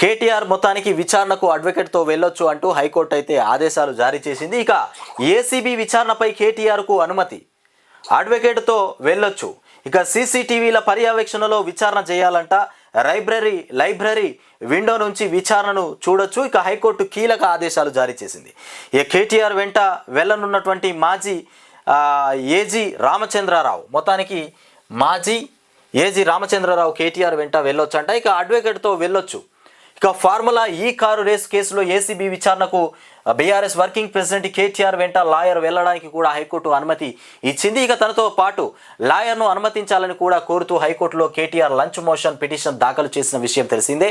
కేటీఆర్ మొత్తానికి విచారణకు అడ్వకేట్తో వెళ్ళొచ్చు అంటూ హైకోర్టు అయితే ఆదేశాలు జారీ చేసింది. ఇక ఏసీబీ విచారణపై కేటీఆర్కు అనుమతి. అడ్వకేట్తో వెళ్ళొచ్చు. ఇక సీసీటీవీల పర్యవేక్షణలో విచారణ చేయాలంట. లైబ్రరీ లైబ్రరీ విండో నుంచి విచారణను చూడొచ్చు. ఇక హైకోర్టు కీలక ఆదేశాలు జారీ చేసింది. ఇక కేటీఆర్ వెంట వెళ్ళనున్నటువంటి మాజీ ఏజీ రామచంద్రారావు మొత్తానికి మాజీ ఏజీ రామచంద్రరావు కేటీఆర్ వెంట వెళ్ళొచ్చు అంట ఇక అడ్వకేట్తో వెళ్ళొచ్చు. ఇక ఫార్ములా ఈ కారు రేస్ కేసులో ఏసీబీ విచారణకు బీఆర్ఎస్ వర్కింగ్ ప్రెసిడెంట్ కేటీఆర్ వెంట లాయర్ వెళ్ళడానికి కూడా హైకోర్టు అనుమతి ఇచ్చింది. ఇక తనతో పాటు లాయర్ను అనుమతించాలని కూడా కోరుతూ హైకోర్టులో కేటీఆర్ లంచ్ మోషన్ పిటిషన్ దాఖలు చేసిన విషయం తెలిసిందే.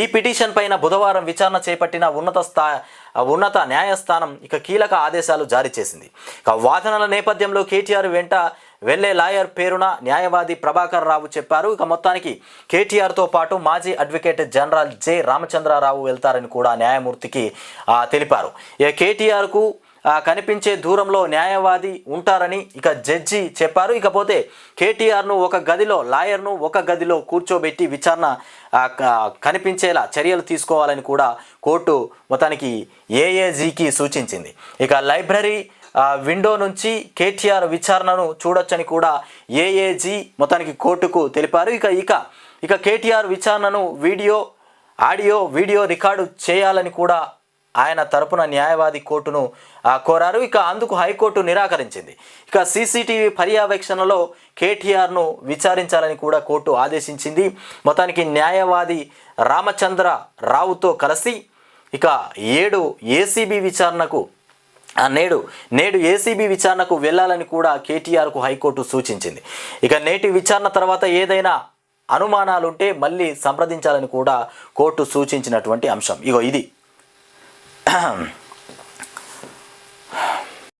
ఈ పిటిషన్ పైన బుధవారం విచారణ చేపట్టిన ఉన్నత స్థా ఉన్నత న్యాయస్థానం ఇక కీలక ఆదేశాలు జారీ చేసింది. ఇక వాదనల నేపథ్యంలో కేటీఆర్ వెంట వెళ్ళే లాయర్ పేరున న్యాయవాది ప్రభాకర్ రావు చెప్పారు. ఇక మొత్తానికి కేటీఆర్తో పాటు మాజీ అడ్వకేట్ జనరల్ జె రామచంద్రారావు వెళ్తారని కూడా న్యాయమూర్తికి తెలిపారు. ఇక కేటీఆర్కు కనిపించే దూరంలో న్యాయవాది ఉంటారని ఇక జడ్జి చెప్పారు. ఇకపోతే కేటీఆర్ను ఒక గదిలో లాయర్ను ఒక గదిలో కూర్చోబెట్టి విచారణ కనిపించేలా చర్యలు తీసుకోవాలని కూడా కోర్టు మొత్తానికి ఏఏజీకి సూచించింది. ఇక లైబ్రరీ విండో నుంచి కేటీఆర్ విచారణను చూడొచ్చని కూడా ఏఏజీ మొత్తానికి కోర్టుకు తెలిపారు. ఇక ఇక ఇక కేటీఆర్ విచారణను వీడియో ఆడియో వీడియో రికార్డు చేయాలని కూడా ఆయన తరపున న్యాయవాది కోర్టును కోరారు. ఇక అందుకు హైకోర్టు నిరాకరించింది. ఇక సీసీటీవీ పర్యవేక్షణలో కేటీఆర్ను విచారించాలని కూడా కోర్టు ఆదేశించింది. మొత్తానికి న్యాయవాది రామచంద్ర రావుతో కలిసి ఇక ఏడు ఏసీబీ విచారణకు నేడు నేడు ఏసీబీ విచారణకు వెళ్ళాలని కూడా కేటీఆర్కు హైకోర్టు సూచించింది. ఇక నేటి విచారణ తర్వాత ఏదైనా అనుమానాలుంటే మళ్ళీ సంప్రదించాలని కూడా కోర్టు సూచించినటువంటి అంశం. ఇగో ఇది.